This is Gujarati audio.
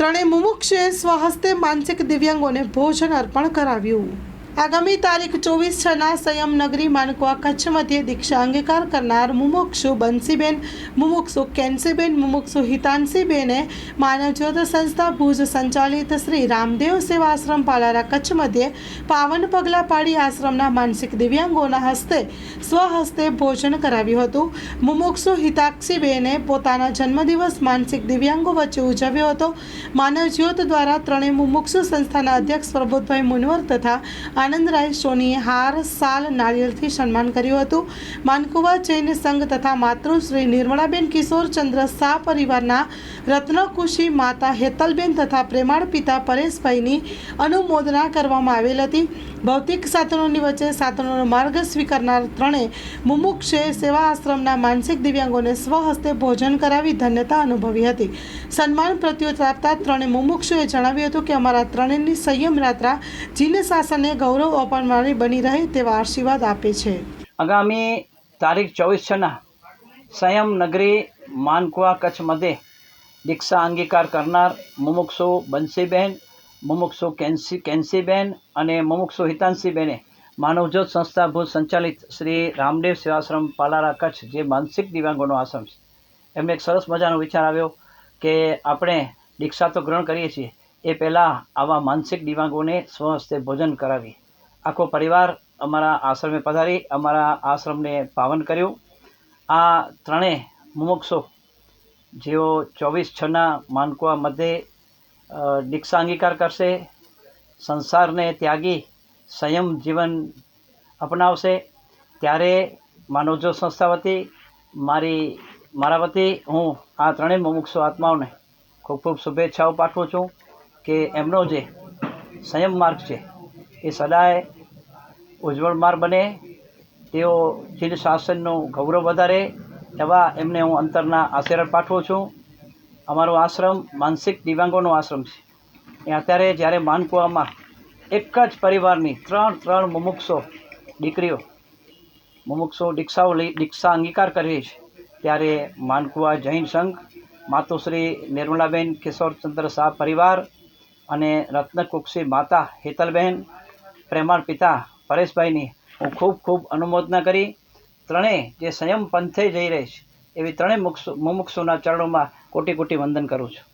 ત્રણેય મુમુક્ષે સ્વહસ્તે માનસિક દિવ્યાંગોને ભોજન અર્પણ કરાવ્યું. આગામી તારીખ ચોવીસ છના સંયમ નગરી માનકુવા કચ્છ મધ્યે દીક્ષા અંગીકાર કરનાર મુમુક્ષુ બંસીબેન, મુમુક્ષુ કેન્સીબેન, મુમુક્ષુ હિતાંશીબેને માનવજ્યોત સંસ્થા ભુજ સંચાલિત શ્રી રામદેવ સેવા આશ્રમ પાલારા કચ્છ મધ્યે પાવન પગલાં પાડી આશ્રમના માનસિક દિવ્યાંગોના હસ્તે સ્વહસ્તે ભોજન કરાવ્યું હતું. મુમુક્ષુ હિતાક્ષીબેને પોતાના જન્મદિવસ માનસિક દિવ્યાંગો વચ્ચે ઉજવ્યો હતો. માનવજ્યોત દ્વારા ત્રણેય મુમુક્ષુ સંસ્થાના અધ્યક્ષ પ્રબોધભાઈ મુનવર તથા આનંદરાય સોનીએ હાર સાલ નાળિયેરથી સન્માન કર્યું હતું. માનકુવા જૈન સંઘ તથા માતૃશ્રી નિર્મળાબેન કિશોરચંદ્ર શાહ પરિવારના રત્નકુશી માતા હેતલબેન તથા પ્રેમાળ પિતા પરેશભાઈની અનુમોદના કરવામાં આવેલ હતી. ભૌતિક સાધનોની વચ્ચે સાધનોનો માર્ગ સ્વીકારનાર ત્રણે મુમુક્ષે સેવા આશ્રમના માનસિક દિવ્યાંગોને સ્વહસ્તે ભોજન કરાવી ધન્યતા અનુભવી હતી. સન્માન પ્રત્યુત્તર આપતા ત્રણે મુમુક્ષુએ જણાવ્યું હતું કે અમારા ત્રણેયની સંયમ યાત્રા જીન શાસને ગૌરવ અપાવનારી બની રહે તેવા આશીર્વાદ આપે છે. આગામી તારીખ ચોવીસ છના સંયમ નગરી માનકુવા કચ્છ મધ્યે દીક્ષા અંગીકાર કરનાર મુમુક્ષુ બંસીબેન, મુમુક્ષુ કેન્સી, કેન્સીબેન અને મુમુક્ષુ હિતાંશીબેને માનવજ્યોત સંસ્થા ભુજ સંચાલિત શ્રી રામદેવ સેવાશ્રમ પાલારા કચ્છ જે માનસિક દિવ્યાંગોનો આશ્રમ છે. એમને એક સરસ મજાનો વિચાર આવ્યો કે આપણે દીક્ષા તો ગ્રહણ કરીએ છીએ એ પહેલાં આવા માનસિક દિમાગોને સ્વહસ્તે ભોજન કરાવી. આખો પરિવાર અમારા આશ્રમે પધારી, અમારા આશ્રમને પાવન કર્યું. આ ત્રણેય મુમુક્ષો જેઓ ચોવીસ છના માનકુવા મધ્યે દીક્ષા અંગીકાર કરશે, સંસારને ત્યાગી, સંયમ જીવન અપનાવશે, ત્યારે માનવજો સંસ્થા વતી, મારી, મારા વતી હું આ ત્રણેય મુમુક્ષો આત્માઓને ખૂબ ખૂબ શુભેચ્છાઓ પાઠવું છું. કે એમનો જે સંયમ માર્ગ છે, એ સદાય ઉજ્જવળ માર્ગ બને. તેઓ ચીન શાસનનું ગૌરવ વધારે એવા એમને હું અંતરના આશીર્વાદ પાઠવું છું. અમારો આશ્રમ માનસિક દિવ્યાંગોનો આશ્રમ છે. એ અત્યારે જ્યારે માનકુવામાં એક જ પરિવારની ત્રણ ત્રણ મુમુક્ષો દીકરીઓ, મુમુક્ષો દીક્ષાઓ લઈ દીક્ષા અંગીકાર કરી છે, ત્યારે માનકુવા જૈન સંઘ, માતુશ્રી નિર્મલાબેન કિશોરચંદ્ર શાહ પરિવાર અને રત્નકુક્ષી માતા હેતલબહેન પ્રેમાળ પિતા પરેશભાઈની હું ખૂબ ખૂબ અનુમોદના કરી ત્રણેય જે સંયમ પંથે જઈ રહી છે, એવી ત્રણેય મુક્ષુ મુમુક્ષુના ચરણોમાં કોટી કોટી વંદન કરું છું.